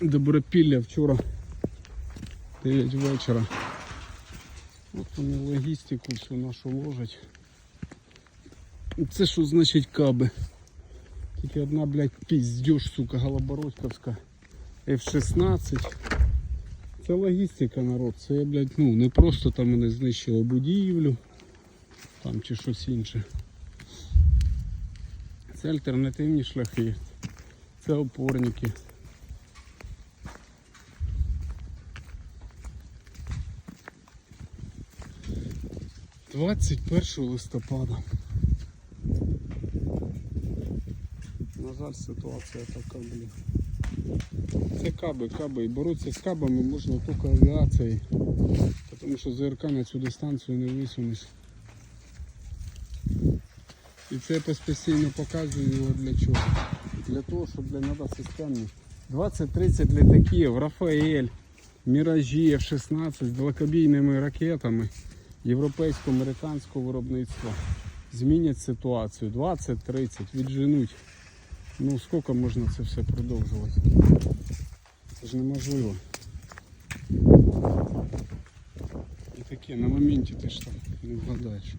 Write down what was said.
Добропілля вчора 9 вечора. От вони логістику всю нашу ложать. Це що значить каби? Тільки одна, блядь, піздюш, сука, Голобородьковська F-16. Це логістика, народ. Це, блядь, ну, не просто там вони знищили будівлю там чи щось інше. Це альтернативні шляхи. Це опорники. Двадцять першого листопада. На жаль, ситуація така, блін. Це каби, каби. І боротися з кабами можна тільки авіацією. Тому що ЗРК на цю дистанцію не висунеш. І це я постійно показую його для чого. Для того, щоб для треба системні. 20-30 літаків, Рафаель, Міражі, F-16 з далекобійними ракетами європейсько-американського виробництва змінять ситуацію. 20-30 відженуть. Ну скільки можна це все продовжувати? Це ж неможливо. І таке, на моменті ти ж там не вгадаєш.